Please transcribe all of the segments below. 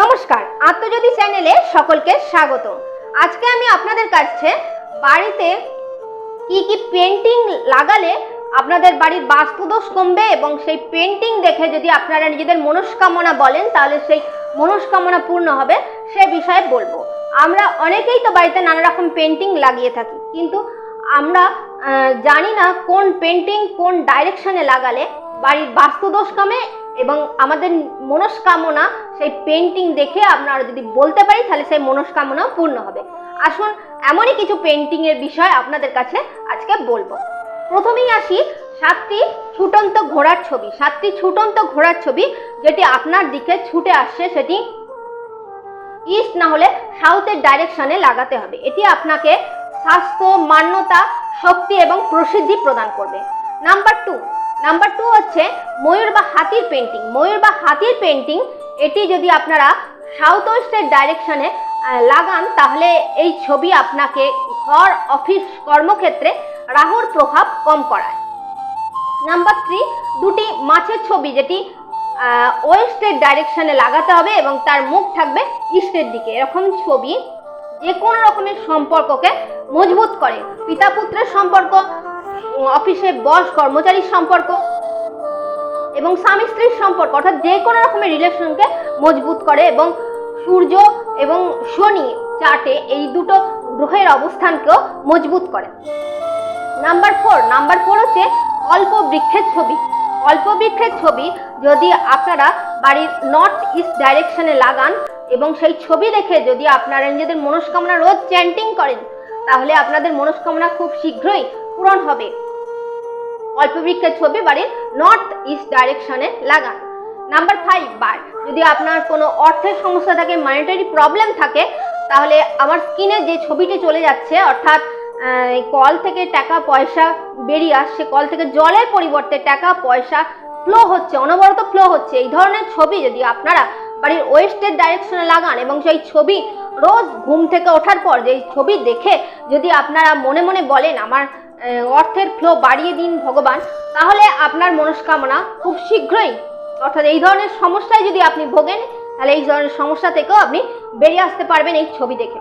নমস্কার, আত্মজ্যোতি চ্যানেলে সকলকে স্বাগত আজকে আমি আপনাদের কাছে বাড়িতে কি কি পেন্টিং লাগালে আপনাদের বাড়ির বাস্তুদোষ কমবে এবং সেই পেন্টিং দেখে যদি আপনারা নিজেদের মনস্কামনা বলেন, তাহলে সেই মনস্কামনা পূর্ণ হবে, সে বিষয়ে বলব। আমরা অনেকেই তো বাড়িতে নানা রকম পেন্টিং লাগিয়ে থাকি, কিন্তু আমরা জানি না কোন পেন্টিং কোন ডাইরেকশনে লাগালে বাড়ির বাস্তুদোষ কমে এবং আমাদের মনস্কামনা সেই পেন্টিং দেখে আপনারা যদি বলতে পারি, তাহলে সেই মনস্কামনা পূর্ণ হবে। আসুন, এমনই কিছু পেন্টিং এর বিষয় আপনাদের কাছে আজকে বলব। প্রথমেই আসি সাতটি ছুটন্ত ঘোড়ার ছবি। সাতটি ছুটন্ত ঘোড়ার ছবি যেটি আপনার দিকে ছুটে আসছে, সেটি ইস্ট না হলে সাউথের ডাইরেকশনে লাগাতে হবে। এটি আপনাকে স্বাস্থ্য, মান্যতা, শক্তি এবং প্রসিদ্ধি প্রদান করবে। নাম্বার টু নাম্বার টু হচ্ছে ময়ূর বা হাতির পেন্টিং ময়ূর বা হাতির পেন্টিং এটি যদি আপনারা সাউথ ওয়েস্টের ডাইরেকশনে লাগান, তাহলে এই ছবি আপনাকে ঘর অফিস কর্মক্ষেত্রে রাহুর প্রভাব কম করায়। নাম্বার থ্রি দুটি মাছের ছবি যেটি ওয়েস্টের ডাইরেকশনে লাগাতে হবে এবং তার মুখ থাকবে ইস্টের দিকে। এরকম ছবি যে কোনো রকমের সম্পর্ককে মজবুত করে। পিতা পুত্রের সম্পর্ক অফিসে বস কর্মচারীর সম্পর্ক এবং স্বামী স্ত্রীর সম্পর্ক, অর্থাৎ যে কোনো রকমের রিলেশনকে মজবুত করে এবং সূর্য এবং শনি চার্টে এই দুটো গ্রহের অবস্থানকেও মজবুত করে। নাম্বার ফোর নাম্বার ফোর হচ্ছে অল্প বৃক্ষের ছবি। অল্প বৃক্ষের ছবি যদি আপনারা বাড়ির নর্থ ইস্ট ডাইরেকশনে লাগান এবং সেই ছবি দেখে যদি আপনারা নিজেদের মনস্কামনা রোজ চ্যান্টিং করেন, তাহলে আপনাদের মনস্কামনা খুব শীঘ্রই পূরণ হবে। অল্প বৃক্ষের ছবি বাড়ির নর্থ ইস্ট ডাইরেকশনে লাগান। নাম্বার ফাইভ বার যদি আপনার কোনো অর্থের সমস্যা থাকে মানিটারি প্রবলেম থাকে, তাহলে আমার স্ক্রিনে যে ছবিটি চলে যাচ্ছে, অর্থাৎ কল থেকে টাকা, পয়সা বেরিয়ে আসছে, কল থেকে জলের পরিবর্তে টাকা, পয়সা ফ্লো হচ্ছে, অনবরত ফ্লো হচ্ছে। এই ধরনের ছবি যদি আপনারা বাড়ির ওয়েস্টের ডাইরেকশনে লাগান এবং সেই ছবি রোজ ঘুম থেকে ওঠার পর যে ছবি দেখে যদি আপনারা মনে মনে বলেন, আমার অর্থের ফ্লো বাড়িয়ে দিন ভগবান। তাহলে আপনার মনস্কামনা খুব শীঘ্রই, অর্থাৎ এই ধরনের সমস্যায় যদি আপনি ভোগেন, তাহলে এই ধরনের সমস্যা থেকেও আপনি বেরিয়ে আসতে পারবেন এই ছবি দেখে।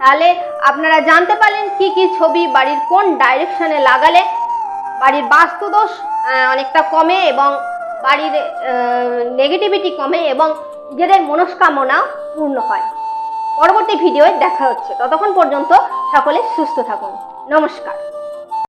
তাহলে আপনারা জানতে পারলেন কি কি ছবি বাড়ির কোন ডাইরেকশনে লাগালে বাড়ির বাস্তুদোষ অনেকটা কমে এবং বাড়ির নেগেটিভিটি কমে এবং নিজেদের মনস্কামনা পূর্ণ হয়। পরবর্তী ভিডিওয়ে দেখা হচ্ছে। ততক্ষণ পর্যন্ত সকলে সুস্থ থাকুন। নমস্কার।